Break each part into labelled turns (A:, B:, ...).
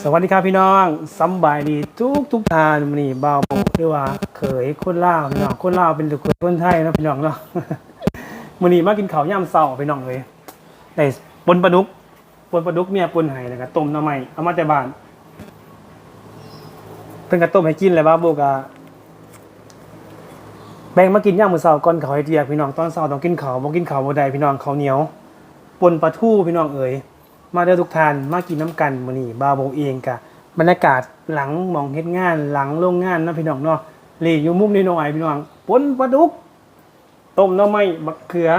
A: สวัสดีครับพี่น้องสบายดีทุกทุกทานมันนี่เบาบกหรือว่าเคยคนลาวพี่น้องคนลาวเป็นลูกเคยคนไทยนะพี่น้องเนาะมันนี่มากินข้าวย่ำเศร้าพี่น้องเลยได้ปนปลาดุกปนปลาดุกเมียปนไห้แล้วก็ต้มหน้ำใหม่เอามาจากบ้านเพิ่นก็ต้มให้กินเลยบ้าวบกอะแบ่งมากินย่างมื้อเช้าก่อนเขาวให้เตียกพี่น้องตอนเช้าต้องกินข้าวบ่กินข้าวบ่ได้พี่น้องข้าวเหนียวปนปลาทูพี่น้องเอ๋ย มาเด้อทุกท่านมากินน้ำกันมื้อนี้บาวโบเองกะบรรยากาศหลังมองเฮ็ดงาน หลังโรงงานเนาะพี่น้องเนาะเลอยู่มุมนี้หน่อยพี่น้องปนปลาดุกต้มหน่อไม้บักเขือ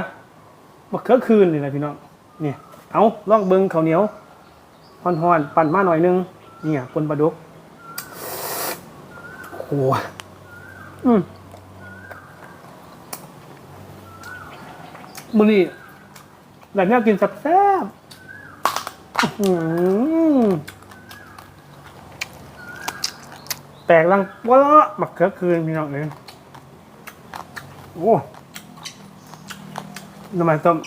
A: บักเขือคืนเลยนะพี่น้องนี่เอาลองเบิงข้าวเหนียวฮ้อนๆปั่นมาหน่อยนึงเนี่ยปนปลาดุกโหอืมมื้อนี้ได้แนวกินแซ่บๆ แตกลังวะละมักเขือคืนพี่น้องเลยโอ้น้ำมันต้ม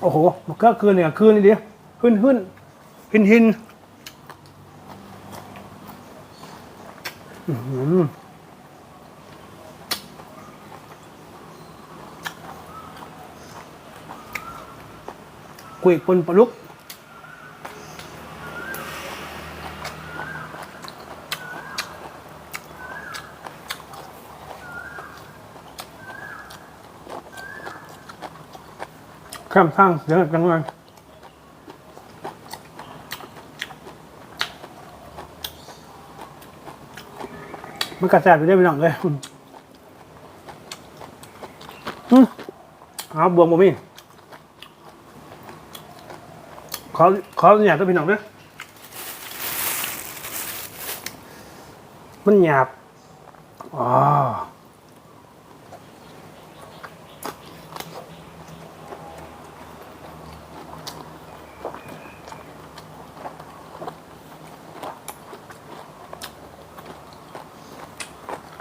A: โอ้โหมักเขือคืนเนี่ยคืนนี่ดิหึ่นหึ่นหินหินอื้อหือกุยปนปลาลุก ข้ามข้างเสียงจังเลยมันกระแสไปได้ไปหน่องเลยอืมอืมเอาบวมบ่มีขอขอหยาบตัวพี่น้องด้วยมันหยาบอ๋อ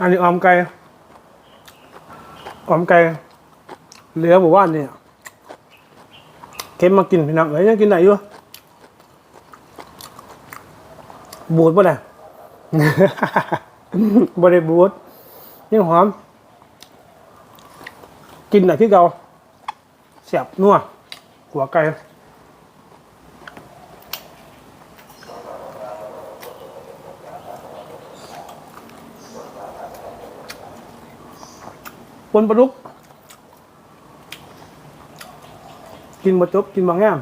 A: อันนี้ออมไก่ออมไก่เหลือบอกว่าเนี่ยเค็มมากินพี่น้องเอ้ยยังกินไหนอยู่บูดป่ะเนี่ยบ่ได้บูดยังหอม กินไหนที่เกาเสียบนัวหัวไก่ ปนปลาดุก กินมาจบกินบางแง่ม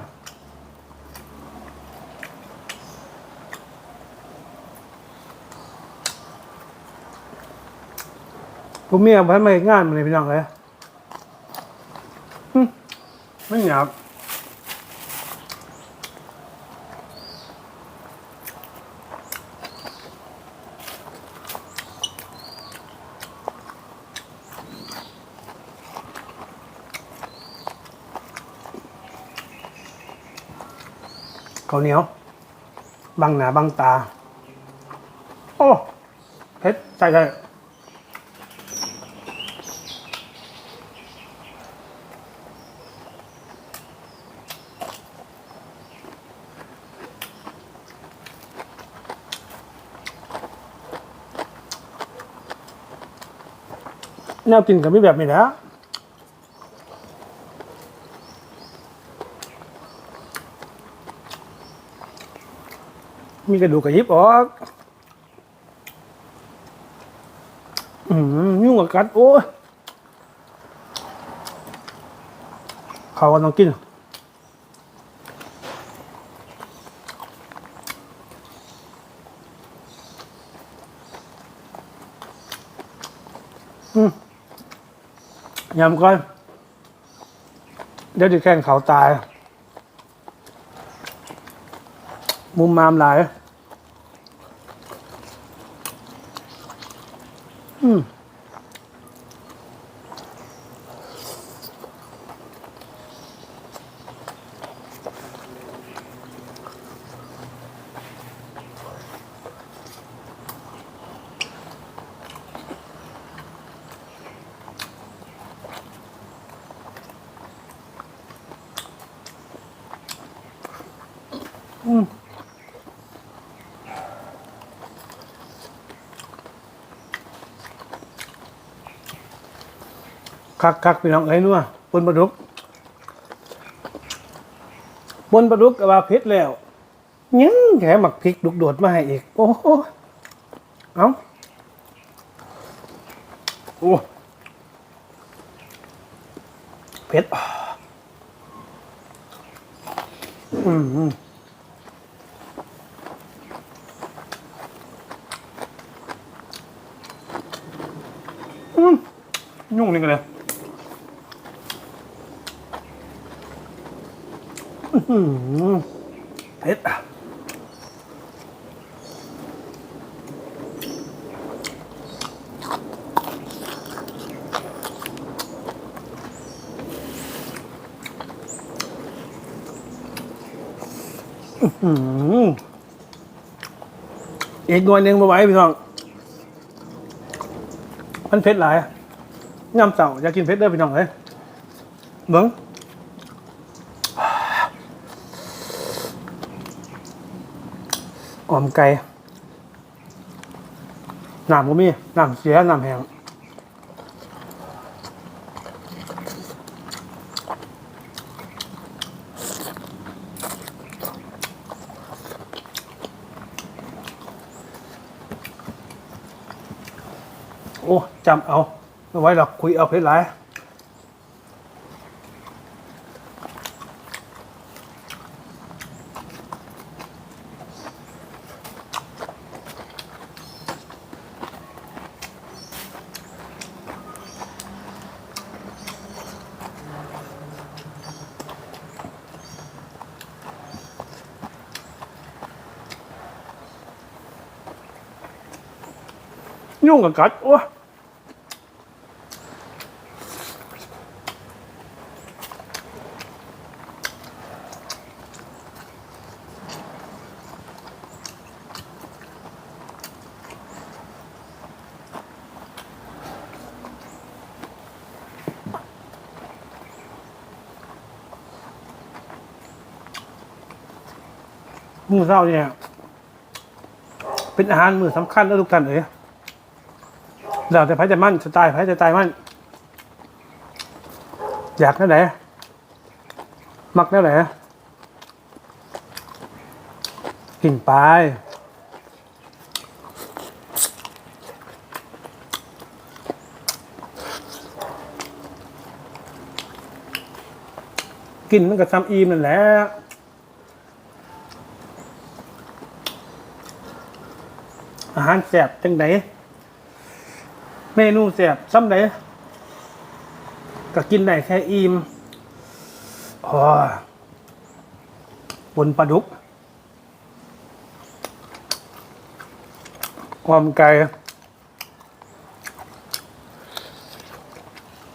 A: ผมเมียไปไม่งานมันเลยพี่น้องเลยหึไม่หยาบ ข้าวเหนียวบังหนาบังตา โอ้เผ็ดใส่ใส่แนวกินกับม่แบบนี้แหล้ว มีกระดูกกระยิบออกอืมยุ่งกับกัด โอ้ยเขาก็ต้องกินอืมยำก่อน เดี๋ยวจะแข่งเขาตาย มุมมามหลาย อืม คักคักพี่น้องเอ้ยนัวปนปลาดุกปนปลาดุกกับว่าเผ็ดแล้วยังแถมหมักพริกดุกโดดมาให้อีก โอ้โหเอาโอ้เผ็ดอะอืมอืมอืมยุ่งนี่กันเลยอื้อหือ เผ็ดอะอืมอีกหน่วยหนึ่งมาไว้พี่น้อง มันเผ็ดหลายย่ำเสาอยากกินเผ็ดเด้อพี่น้องเลยเบิ้ง ออมไก่น้ำก็มีน้ำเสียน้ำแห้งโอ้จำเอา ไม่ไว้หรอกคุยเอาเผ็ดหลาย ยุ่งกับกัดโอ้มือเศร้าเนี่ย เป็นอาหารมือสำคัญแล้วทุกท่านเอ้ย แล้วแต่ไผจะมั่นสไตล์ไผจะตายมั่น อยากแนวไหน มักแนวไหนกินไปกินมันก็ซ้ำอีมนั่นแหละอาหารแสบจังไดเมนูแสบซ้ำไดก็กินได้แค่อิ่มอ๋อบนปลาดุก ความไกล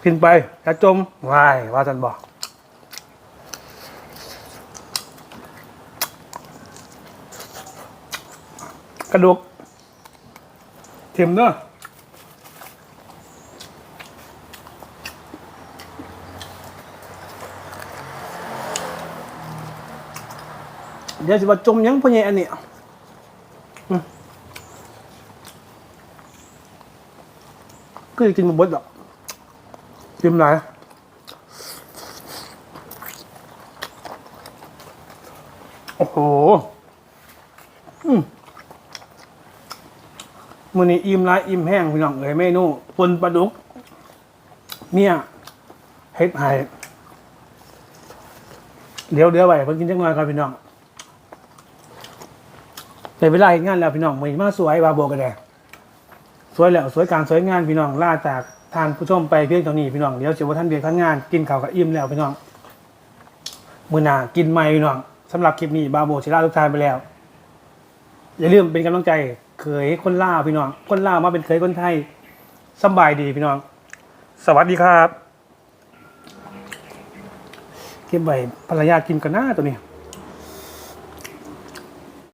A: กินไปจะจมวายว่าท่านบอกกระดูกเข็มเนอะ เดี๋ยวสิว่าจมยังพ่อใหญ่อันนี้ก็จะกินมาเบดหรอกเต็มไรโอ้โหมือนี้อิ่มหลายอิ่มแห้งพี่น้องเลยเมนูปนปลาดุก เนี่ยเฮ็ดไห้เดี๋ยวเดี๋ยวไว้เพิ่นกินจังหน่อยก่อนพี่น้อง แต่เวลาเฮ็ดงานแล้วพี่น้องมือนี้มาสวยบาโบกันแดสวยแล้วสวยการสวยงานพี่น้องล่าจากทานผู้ชมไปเพียงเท่านี้พี่น้องเดี๋ยวเสียว่าท่านเบียร์ท่านงานกินข้าวกับอิ่มแล้วพี่น้องมือหน้ากินใหม่พี่น้องสำหรับคลิปนี้บาโบชิลาทุกทานไปแล้ว อย่าลืมเป็นกำลังใจเคยคนล่าวพี่น้อง คนล่าวมาเป็นเคยคนไทยสำบายดีพี่น้อง สวัสดีครับ เก็บไว้ภรรยากินกันหน้าตัวนี้